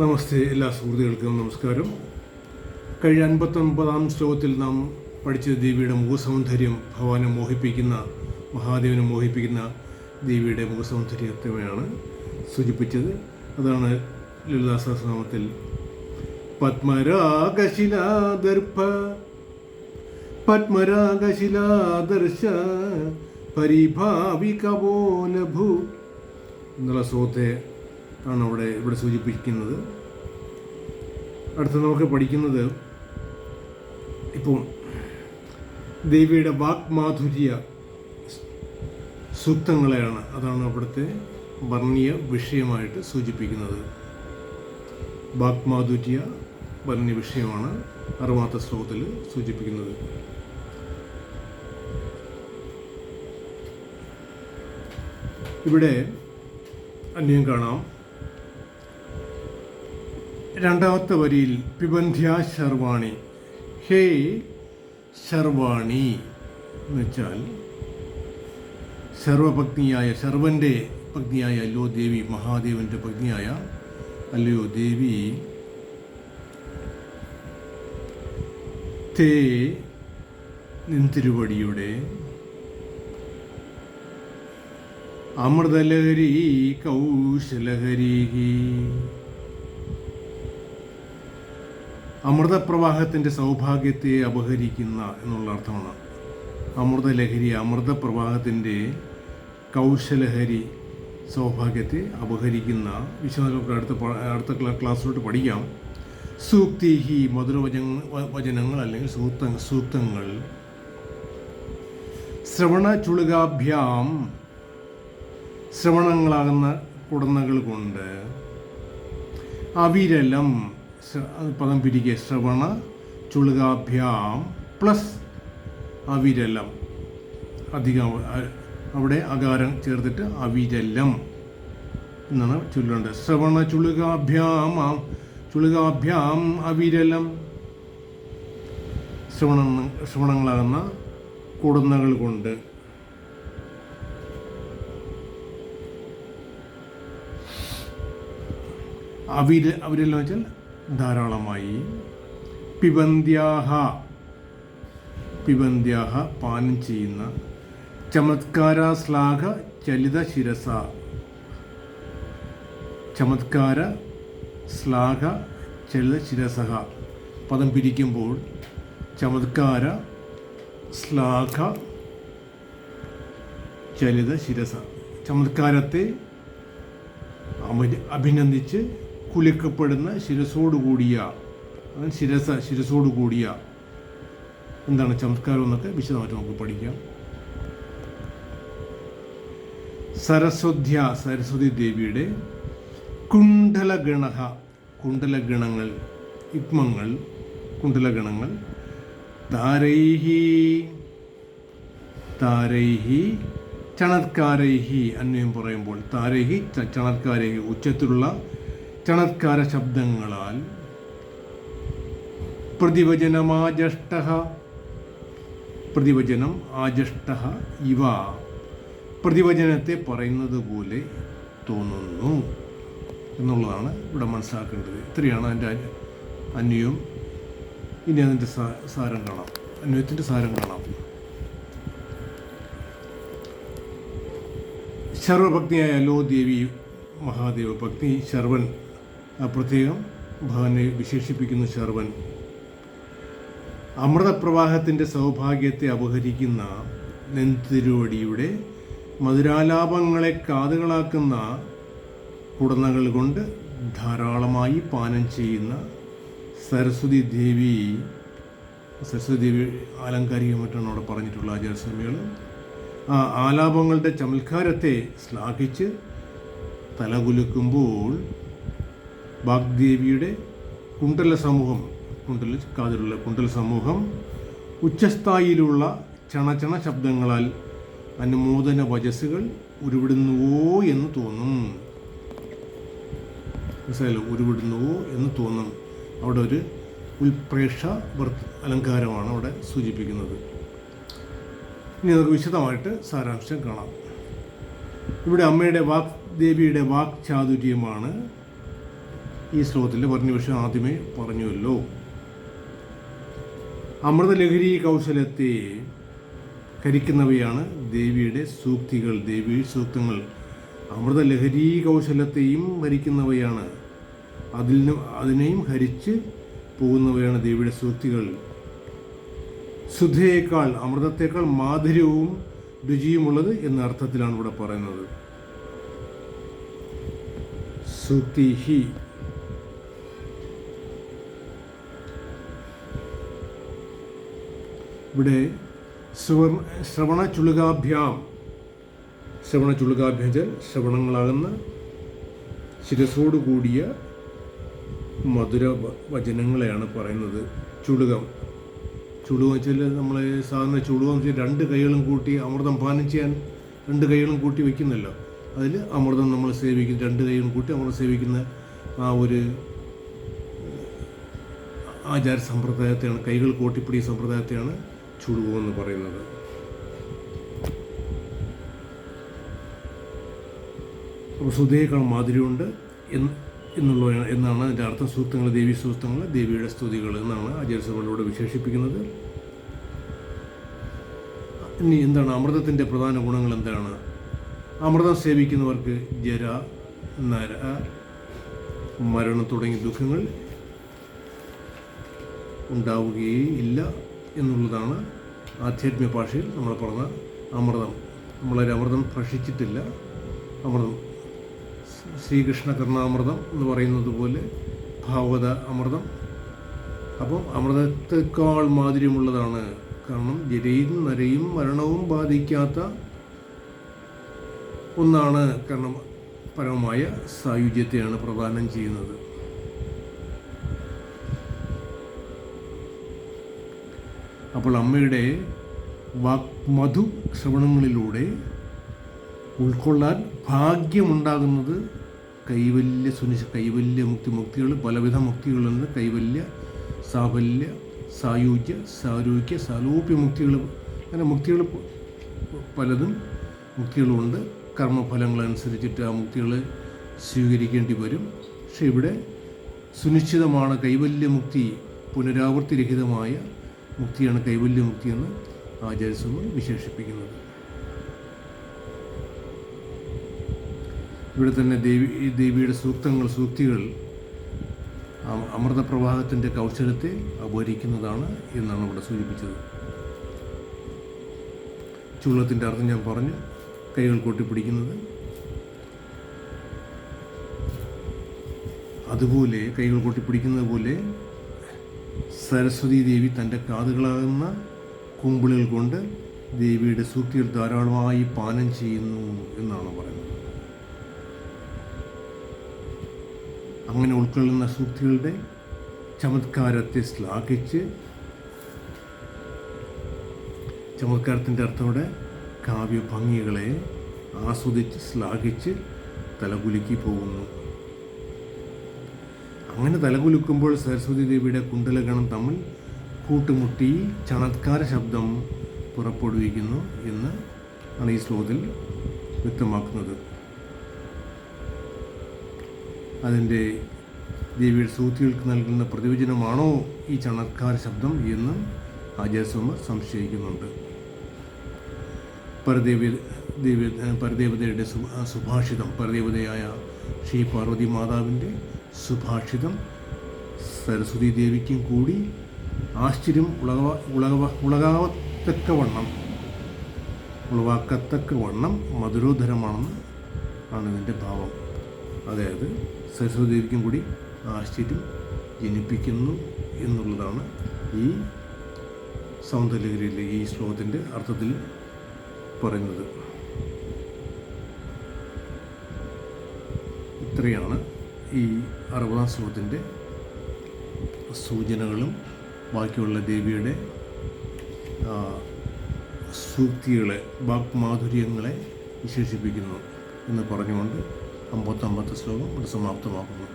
നമസ്തേ എല്ലാ സുഹൃത്തുക്കൾക്കും നമസ്കാരം. കഴിഞ്ഞ അൻപത്തൊൻപതാം ശ്ലോകത്തിൽ നാം പഠിച്ച ദേവിയുടെ മുഖസൗന്ദര്യം ഭഗവാനെ മോഹിപ്പിക്കുന്ന മഹാദേവനെ മോഹിപ്പിക്കുന്ന ദേവിയുടെ മുഖസൗന്ദര്യത്തെയാണ് സൂചിപ്പിച്ചത്. അതാണ് ലളിതാസാസനാമത്തിൽ പത്മരാഗശിലാദർഭ പത്മരാഗശിലാദർശ പരിഭാവികവോലഭൂ എന്നുള്ള ശ്ലോകത്തെ ആണ് അവിടെ ഇവിടെ സൂചിപ്പിക്കുന്നത്. അടുത്ത് നമുക്ക് പഠിക്കുന്നത് ഇപ്പോൾ ദേവിയുടെ വാക്മാധുര്യ സൂക്തങ്ങളെയാണ്. അതാണ് അവിടുത്തെ വർണീയ വിഷയമായിട്ട് സൂചിപ്പിക്കുന്നത്. വാക്മാധുര്യ വർണീയ വിഷയമാണ് അറുപത്ത ശ്ലോകത്തിൽ സൂചിപ്പിക്കുന്നത്. ഇവിടെ അന്യം കാണാം. രണ്ടാമത്തെ വരിയിൽ പിബന്ധ്യ ശർവാണി. ഹേ ശർവാണി എന്ന് വെച്ചാൽ സർവപത്നിയായ സർവന്റെ പത്നിയായ അല്ലയോ ദേവി മഹാദേവന്റെ പത്നിയായ അല്ലയോ ദേവി തേ നിന്തിരുവടിയുടെ അമൃതലഹരി കൗശലഹരി അമൃതപ്രവാഹത്തിന്റെ സൗഭാഗ്യത്തെ അപഹരിക്കുന്ന എന്നുള്ള അർത്ഥമാണ്. അമൃതലഹരി അമൃതപ്രവാഹത്തിന്റെ കൗശലഹരി സൗഭാഗ്യത്തെ അപഹരിക്കുന്ന വിശ്വാസങ്ങൾക്ക് അടുത്ത അടുത്ത ക്ലാ- ക്ലാസ്സിലോട്ട് പഠിക്കാം. സൂക്തിഹി മധുരവചന വചനങ്ങൾ അല്ലെങ്കിൽ സൂക്ത സൂക്തങ്ങൾ. ശ്രവണ ചുളുകാഭ്യാം ശ്രവണങ്ങളാകുന്ന കുടന്നകൾ കൊണ്ട് അവിരലം പദം പിരിക്കുക. ശ്രവണ ചുളുകാഭ്യാം പ്ലസ് അവിരലം. അധികം അവിടെ അകാരം ചേർത്തിട്ട് അവിരലം എന്നാണ് ചൊല്ലേണ്ടത് ശ്രവണ ചുളുകാഭ്യാം ചുളുകാഭ്യാം അവിരലം. ശ്രവണ ശ്രവണങ്ങളാകുന്ന കുടന്നകൾ കൊണ്ട്. അവിര അവിരലം വെച്ചാൽ ധാരാളമായി. പിബന്ധ്യാഹ. പിബന്ധ്യാഹ പാനം ചെയ്യുന്ന ചമത്കാര ശ്ലാഘ ചലിത ശിരസ. ചമത്കാര ശ്ലാഘ ചലിത ശിരസഹ പദം പിരിക്കുമ്പോൾ ചമത്കാര ശ്ലാഘ ചലിത ശിരസ. ചമത്കാരത്തെ അഭിനന്ദിച്ച് കുലിക്കപ്പെടുന്ന ശിരസോടുകൂടിയ ശിരസ ശിരസോടുകൂടിയ എന്താണ് സംസ്കാരം എന്നൊക്കെ വിശദമായിട്ട് നമുക്ക് പഠിക്കാം. സരസ്വധ്യ സരസ്വതി ദേവിയുടെ കുണ്ഡലഗണ കുണ്ഡലഗണങ്ങൾ യുഗ്മങ്ങൾ കുണ്ഡലഗണങ്ങൾ താരൈഹി താരൈഹി ചണത്കാരൈഹി അന്വയം പറയുമ്പോൾ താരൈഹി ചണത്കാരൈഹി ഉച്ചത്തിലുള്ള ചണത്കാര ശബ്ദങ്ങളാൽ പ്രതിവചനമാജഷ്ട പ്രതിവചനം ആജഷ്ട ഇവ പ്രതിവചനത്തെ പറയുന്നത് പോലെ തോന്നുന്നു എന്നുള്ളതാണ് ഇവിടെ മനസ്സിലാക്കേണ്ടത്. ഇത്രയാണ് അതിന്റെ അന്വയം. ഇനി അതിന്റെ സാരം കാണാം. അന്വയത്തിന്റെ സാരം കാണാം. സർവഭക്തിയായ ലോ ദേവി മഹാദേവ ഭക്തി ശർവൻ പ്രത്യേകം ഭഗവാനെ വിശേഷിപ്പിക്കുന്നു ശർവൻ. അമൃതപ്രവാഹത്തിന്റെ സൗഭാഗ്യത്തെ അപഹരിക്കുന്ന നെന്തിരുവടിയുടെ മധുരാലാപങ്ങളെ കാതുകളാക്കുന്ന കുടന്നകൾ കൊണ്ട് ധാരാളമായി പാനം ചെയ്യുന്ന സരസ്വതി ദേവി സരസ്വതി ദേവി ആലങ്കാരികമായിട്ടാണ് അവിടെ പറഞ്ഞിട്ടുള്ള ആചാരസ്വാമികൾ. ആ ആലാപങ്ങളുടെ ചമൽക്കാരത്തെ ശ്ലാഘിച്ച് തലകുലുക്കുമ്പോൾ വാഗ്ദേവിയുടെ കുണ്ടല സമൂഹം കുണ്ടല കാതിലുള്ള കുണ്ടല സമൂഹം ഉച്ചസ്ഥായിലുള്ള ചണചണ ശബ്ദങ്ങളാൽ അനുമോദന വചസ്സുകൾ ഉരുവിടുന്നുവോ എന്ന് തോന്നും. മനസ്സിലായല്ലോ? ഉരുവിടുന്നുവോ എന്ന് തോന്നും. അവിടെ ഒരു ഉൽപ്രേക്ഷ അലങ്കാരമാണ് അവിടെ സൂചിപ്പിക്കുന്നത്. ഇനി നമുക്ക് വിശദമായിട്ട് സാരാംശം കാണാം. ഇവിടെ അമ്മയുടെ വാക് ദേവിയുടെ വാക് ചാതുര്യമാണ് ഈ ശ്ലോകത്തിൽ പറഞ്ഞ വിഷയം ആദ്യമേ പറഞ്ഞുവല്ലോ. അമൃതലഹരി കൗശലത്തെ കരിക്കുന്നവയാണ് ദേവിയുടെ സൂക്തികൾ. ദേവി സൂക്തങ്ങൾ. അമൃതലഹരി കൗശലത്തെയും ഭരിക്കുന്നവയാണ് അതിൽ അതിനെയും ഹരിച്ച് പോകുന്നവയാണ് ദേവിയുടെ സൂക്തികൾ. ശുദ്ധയേക്കാൾ അമൃതത്തേക്കാൾ മാധുര്യവും രുചിയുമുള്ളത് എന്ന അർത്ഥത്തിലാണ് ഇവിടെ പറയുന്നത്. സുക്തിഹി. ഇവിടെ സുവർണ ശ്രവണ ചുളുകാഭ്യാം ശ്രവണ ചുളുകാഭ്യാം വെച്ചാൽ ശ്രവണങ്ങളാകുന്ന ശിരസോടുകൂടിയ മധുര വചനങ്ങളെയാണ് പറയുന്നത്. ചുളുകം. ചുളുകം വെച്ചാൽ നമ്മൾ സാധാരണ ചുളുകം വെച്ചാൽ രണ്ട് കൈകളും കൂട്ടി അമൃതം പാനം ചെയ്യാൻ രണ്ട് കൈകളും കൂട്ടി വയ്ക്കുന്നല്ലോ അതിൽ അമൃതം നമ്മൾ സേവിക്കുന്ന രണ്ട് കൈകളും കൂട്ടി അമൃതം സേവിക്കുന്ന ആ ഒരു ആചാര സമ്പ്രദായത്തെയാണ് കൈകൾ കൂട്ടിപ്പിടിയ സമ്പ്രദായത്തെയാണ് ചുടുകം എന്ന് പറയുന്നത്. അപ്പോൾ സുധയേക്കാൾ മാധുര്യമുണ്ട് എന്ന് എന്നാണ് അതിന്റെ അർത്ഥം. സൂക്തങ്ങൾ ദേവി സൂക്തങ്ങൾ ദേവിയുടെ സ്തുതികൾ എന്നാണ് ആചാര്യസഭകളിലൂടെ വിശേഷിപ്പിക്കുന്നത്. ഇനി എന്താണ്? അമൃതത്തിന്റെ പ്രധാന ഗുണങ്ങൾ എന്താണ്? അമൃതം സേവിക്കുന്നവർക്ക് ജര നര മരണം തുടങ്ങിയ ദുഃഖങ്ങൾ ഉണ്ടാവുകയേ ഇല്ല. എന്നുള്ളതാണ് ആധ്യാത്മിക ഭാഷയിൽ നമ്മൾ പറഞ്ഞ അമൃതം. നമ്മളൊരു അമൃതം ഭക്ഷിച്ചിട്ടില്ല. അമൃതം ശ്രീകൃഷ്ണ കർണാമൃതം എന്ന് പറയുന്നത് പോലെ ഭാഗവത അമൃതം. അപ്പം അമൃതത്തെക്കാൾ മാധുര്യമുള്ളതാണ്. കാരണം ജരയും നരയും മരണവും ബാധിക്കാത്ത ഒന്നാണ് കാരണം പരമമായ സായുജ്യത്തെയാണ് പ്രദാനം ചെയ്യുന്നത്. അപ്പോൾ അമ്മയുടെ മധു ശ്രവണങ്ങളിലൂടെ ഉൾക്കൊള്ളാൻ ഭാഗ്യമുണ്ടാകുന്നത് കൈവല്യ സുനിശ കൈവല്യ മുക്തി മുക്തികൾ പലവിധ മുക്തികളിൽ കൈവല്യ സാഫല്യ സായുജ്യ സാരോഗ്യ സാലോപ്യ മുക്തികൾ അങ്ങനെ മുക്തികൾ പലതും മുക്തികളുണ്ട്. കർമ്മഫലങ്ങളനുസരിച്ചിട്ട് ആ മുക്തികൾ സ്വീകരിക്കേണ്ടി വരും. പക്ഷെ ഇവിടെ സുനിശ്ചിതമാണ് കൈവല്യമുക്തി പുനരാവൃത്തിരഹിതമായ മുക്തിയാണ് കൈവല്യ മുക്തിയെന്ന് ആചാര്യസ്വാമി വിശേഷിപ്പിക്കുന്നത്. ഇവിടെ തന്നെ ദേവി ദേവിയുടെ സൂക്തങ്ങൾ സൂക്തികൾ അമ- അമൃതപ്രവാഹത്തിന്റെ കൗശലത്തെ അപഹരിക്കുന്നതാണ് എന്നാണ് ഇവിടെ സൂചിപ്പിച്ചത്. ചുള്ളത്തിന്റെ അർത്ഥം ഞാൻ പറഞ്ഞു കൈകൾ കൊട്ടിപ്പിടിക്കുന്നത്. അതുപോലെ കൈകൾ കൊട്ടിപ്പിടിക്കുന്നത് പോലെ സരസ്വതി ദേവി തന്റെ കാതുകളാകുന്ന കുമ്പിളിൽ കൊണ്ട് ദേവിയുടെ സൂക്തിയിൽ ധാരാളമായി പാനം ചെയ്യുന്നു എന്നാണ് പറയുന്നത്. അങ്ങനെ ഉൾക്കൊള്ളുന്ന സൂക്തികളുടെ ചമത്കാരത്തെ ശ്ലാഘിച്ച് ചമത്കാരത്തിന്റെ അർത്ഥത്തോടെ കാവ്യ കാവ്യഭംഗികളെ ആസ്വദിച്ച് ശ്ലാഘിച്ച് തലകുലുക്കി പോകുന്നു. അങ്ങനെ തലകുലുക്കുമ്പോൾ സരസ്വതി ദേവിയുടെ കുണ്ടലഗണം തമ്മിൽ കൂട്ടുമുട്ടി ചണത്കാര ശബ്ദം പുറപ്പെടുവിക്കുന്നു എന്ന് ആണ് ഈ ശ്ലോകത്തിൽ വ്യക്തമാക്കുന്നത്. അതിന്റെ ദേവിയുടെ സൂക്തികൾക്ക് നൽകുന്ന പ്രതിവചനമാണോ ഈ ചണത്കാര ശബ്ദം എന്ന് ആചാര്യസ്വമർ സംശയിക്കുന്നുണ്ട്. പരദേവി ദേവി പരദേവതയുടെ സുഭാഷിതം പരദേവതയായ ശ്രീ പാർവതി മാതാവിന്റെ സുഭാഷിതം സരസ്വതി ദേവിക്കും കൂടി ആശ്ചര്യം ഉളകവ ഉളക ഉളകാവത്തക്ക വണ്ണം ഉളവാക്കത്തക്ക വണ്ണം മധുരോധരമാണെന്ന് ആണ് ഇതിന്റെ ഭാവം. അതായത് സരസ്വതി ദേവിക്കും കൂടി ആശ്ചര്യം ജനിപ്പിക്കുന്നു എന്നുള്ളതാണ് ഈ സൗന്ദര്യഗിരിയിലെ ഈ ശ്ലോകത്തിന്റെ അർത്ഥത്തിൽ പറയുന്നത്. ഇത്രയാണ് ഈ അറുപതാം ശ്ലോകത്തിന്റെ സൂചനകളും ബാക്കിയുള്ള ദേവിയുടെ സൂക്തികളെ വാക്മാധുര്യങ്ങളെ വിശേഷിപ്പിക്കുന്നു എന്ന് പറഞ്ഞുകൊണ്ട് അമ്പത്തൊമ്പത്തെ ശ്ലോകം ഇവിടെ സമാപ്തമാക്കുന്നു.